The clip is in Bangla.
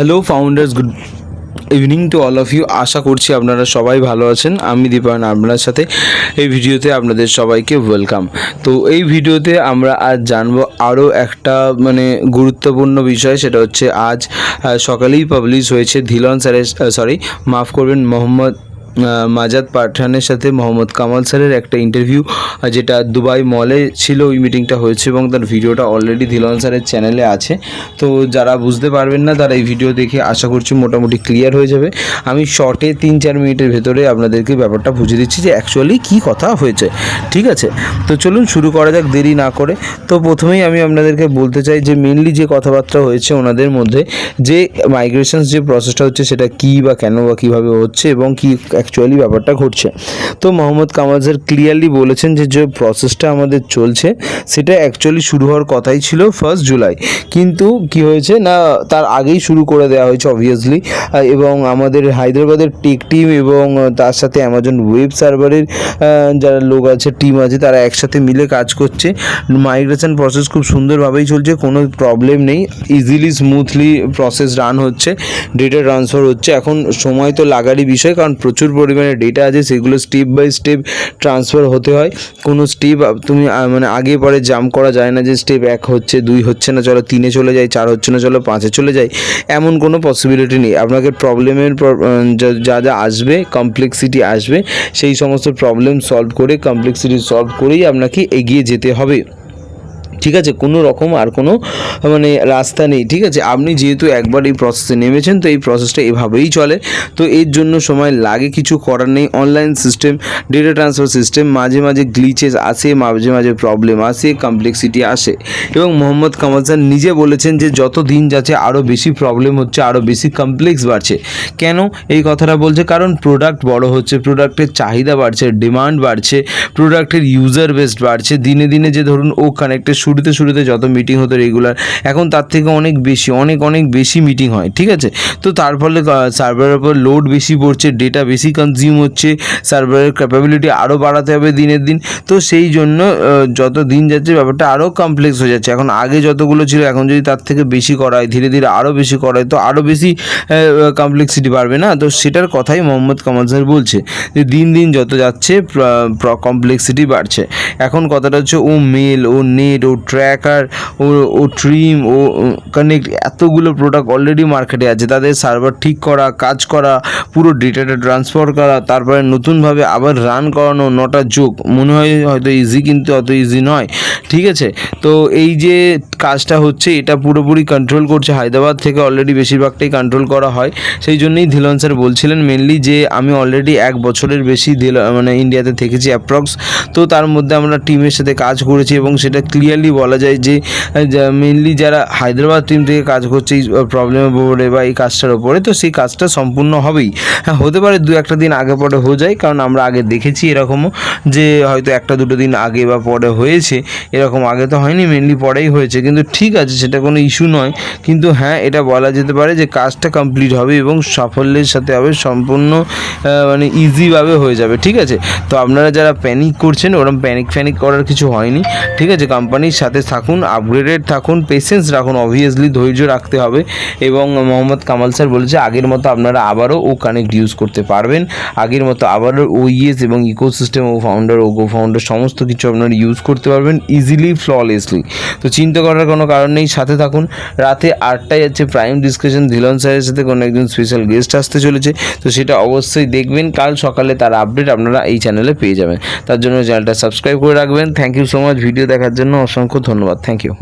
Hello founders good evening to all of you আশা করছি আপনারা সবাই ভালো আছেন। আমি দীপায়ন আপনার সাথে এই ভিডিওতে আপনাদের সবাইকে ওয়েলকাম তো এই ভিডিওতে আমরা আজ জানব আরও একটা মানে গুরুত্বপূর্ণ বিষয়। সেটা হচ্ছে আজ সকালেই পাবলিশ হয়েছে ধিলন স্যারের সরি মাফ করবেন, মোহাম্মদ মাজাদ পাঠানের সাথে মোহাম্মদ কামাল স্যারের একটা ইন্টারভিউ যেটা দুবাই মলে ছিল, ওই মিটিংটা হয়েছে এবং তার ভিডিওটা অলরেডি ধিলন স্যারের চ্যানেলে আছে। তো যারা বুঝতে পারবেন না, তারা এই ভিডিও দেখে আশা করছি মোটামুটি ক্লিয়ার হয়ে যাবে। আমি শর্টে তিন চার মিনিটের ভেতরে আপনাদেরকে ব্যাপারটা বুঝিয়ে দিচ্ছি যে অ্যাকচুয়ালি কী কথা হয়েছে, ঠিক আছে? তো চলুন শুরু করা যাক, দেরি না করে। তো প্রথমেই আমি আপনাদেরকে বলতে চাই যে মেনলি যে কথাবার্তা হয়েছে ওনাদের মধ্যে, যে মাইগ্রেশনস যে প্রসেসটা হচ্ছে, সেটা কী বা কেন বা কীভাবে হচ্ছে এবং কী অ্যাকচুয়ালি ব্যাপারটা ঘটছে। তো মোহাম্মদ কামাল স্যার ক্লিয়ারলি বলেছেন যে যে প্রসেসটা আমাদের চলছে, সেটা অ্যাকচুয়ালি শুরু হওয়ার কথাই ছিল ফার্স্ট জুলাই কিন্তু কি হয়েছে না, তার আগেই শুরু করে দেওয়া হয়েছে অবভিয়াসলি এবং আমাদের হায়দ্রাবাদের টেক টিম এবং তার সাথে অ্যামাজন ওয়েব সার্ভারের যারা লোক আছে টিম আছে, তারা একসাথে মিলে কাজ করছে। মাইগ্রেশন প্রসেস খুব সুন্দরভাবেই চলছে, কোনো প্রবলেম নেই। ইজিলি স্মুথলি প্রসেস রান হচ্ছে ডেটা ট্রান্সফার হচ্ছে। এখন সময় তো লাগারই বিষয়, কারণ প্রচুর পরিমাণে ডেটা আছে, সেগুলো স্টেপ বাই স্টেপ ট্রান্সফার হতে হয়। কোনো স্টেপ তুমি মানে আগে পরে জাম্প করা যায় না যে স্টেপ এক হচ্ছে, দুই হচ্ছে না, চলো তিনে চলে যায়, চার হচ্ছে না, চলো পাঁচে চলে যায়। এমন কোনো পসিবিলিটি নেই। আপনাকে প্রবলেমের যা যা আসবে কমপ্লেক্সিটি আসবে, সেই সমস্ত প্রবলেম সলভ করে কমপ্লেক্সিটি সলভ করেই আপনাকে এগিয়ে যেতে হবে। ঠিক আছে? কোনো রকম আর কোনো মানে রাস্তা নেই, ঠিক আছে? আপনি যেহেতু একবার এই প্রসেসে নেমেছেন, তো এই প্রসেসটা এভাবেই চলে। তো এর জন্য সময় লাগে, কিছু করার নেই। Online system data transfer system মাঝে মাঝে গ্লিচেস আসে, মাঝে মাঝে প্রবলেম আসে কমপ্লেক্সিটি আসে। এবং মোহাম্মদ কামাল স্যার নিজে বলেছেন যে, যত দিন যাচ্ছে আরও বেশি প্রবলেম হচ্ছে আরও বেশি কমপ্লেক্স বাড়ছে। কেন? এই কথাটা বলছে কারণ প্রোডাক্ট বড় হচ্ছে প্রোডাক্টের চাহিদা বাড়ছে ডিমান্ড বাড়ছে প্রোডাক্টের ইউজার বেসড বাড়ছে। দিনে দিনে যে ধরুন, ও কানেক্টের শুরুতে শুরুতে যত মিটিং হতো রেগুলার এখন তার থেকে অনেক বেশি, অনেক অনেক বেশি মিটিং হয়, ঠিক আছে? তো তার ফলে সার্ভারের উপর লোড বেশি পড়ছে ডেটা বেশি কনজিউম হচ্ছে সার্ভারের ক্যাপাবিলিটি আরও বাড়াতে হবে দিনের দিন। তো সেই জন্য যত দিন যাচ্ছে, ব্যাপারটা আরও কমপ্লেক্স হয়ে যাচ্ছে। এখন আগে যতগুলো ছিল, এখন যদি তার থেকে বেশি করা হয়, ধীরে ধীরে আরও বেশি করা হয়, তো আরও বেশি কমপ্লেক্সিটি বাড়বে না? তো সেটার কথাই মোহাম্মদ কামাল স্যার বলছে, যে দিন দিন যত যাচ্ছে কমপ্লেক্সিটি বাড়ছে। এখন কথাটা হচ্ছে, O mail O net O tracker O O trim O connect এতগুলো প্রোডাক্ট অলরেডি মার্কেটে আছে। তাদের সার্ভার ঠিক করা, কাজ করা, পুরো ডেটাটা ট্রান্সফার করা, তারপরে নতুনভাবে আবার রান করানো নটা যোগ। মনে হয় হয়তো ইজি কিন্তু অত ইজি নয়। ঠিক আছে? তো এই যে কাজটা হচ্ছে, এটা পুরোপুরি কন্ট্রোল করছে। হায়দ্রাবাদ থেকে অলরেডি বেশিরভাগটাই কন্ট্রোল করা হয়। সেই জন্যই ধিলন স্যার বলছিলেন মেনলি যে, আমি অলরেডি এক বছরের বেশি মানে ইন্ডিয়াতে থেকেছি অ্যাপ্রক্স তো তার মধ্যে আমরা টিমের সাথে কাজ করেছি এবং সেটা ক্লিয়ারলি বলা যায় যে মেনলি যারা হায়দ্রাবাদ টিম থেকে কাজ করছে, এই প্রবলেমের উপরে বা এই কাজটার উপরে, তো সেই কাজটা সম্পূর্ণ হবেই। হ্যাঁ হতে পারে দু একটা দিন আগে পরে হয়ে যায়, কারণ আমরা আগে দেখেছি এরকমও যে, হয়তো একটা দুটো দিন আগে বা পরে হয়েছে, এরকম আগে তো হয়নি মেনলি পরেই হয়েছে। কিন্তু ঠিক আছে, সেটা কোনো ইস্যু নয়। কিন্তু হ্যাঁ এটা বলা যেতে পারে যে, কাজটা কমপ্লিট হবে এবং সাফল্যের সাথে হবে, সম্পূর্ণ মানে ইজিভাবে হয়ে যাবে, ঠিক আছে? তো আপনারা যারা প্যানিক করছেন ওরকম প্যানিক ফ্যানিক করার কিছু হয়নি, ঠিক আছে? কোম্পানির সাথে থাকুন আপগ্রেডেড থাকুন পেশেন্স রাখুন অবভিয়াসলি ধৈর্য রাখতে হবে এবং মোহাম্মদ কামাল স্যার বলেছে আগের মতো আপনারা আবারও ও কানেক্ট ইউজ করতে পারবেন। আগের মতো আবারও ও ইএস এবং ecosystem O founder O go founder সমস্ত কিছু আপনারা ইউজ করতে পারবেন ইজিলি ফ্ললেসলি তো চিন্তা করার কোনো কারণ নেই, সাথে থাকুন। রাতে আটটায় আছে প্রাইম ডিসকাশন ধিলন স্যারের সাথে কোনো একজন স্পেশাল গেস্ট আসতে চলেছে, তো সেটা অবশ্যই দেখবেন। কাল সকালে তার আপডেট আপনারা এই চ্যানেলে পেয়ে যাবেন। তার জন্য চ্যানেলটা সাবস্ক্রাইব করে রাখবেন। Thank you so much video দেখার জন্য অসংখ্য ধন্যবাদ থ্যাংক ইউ।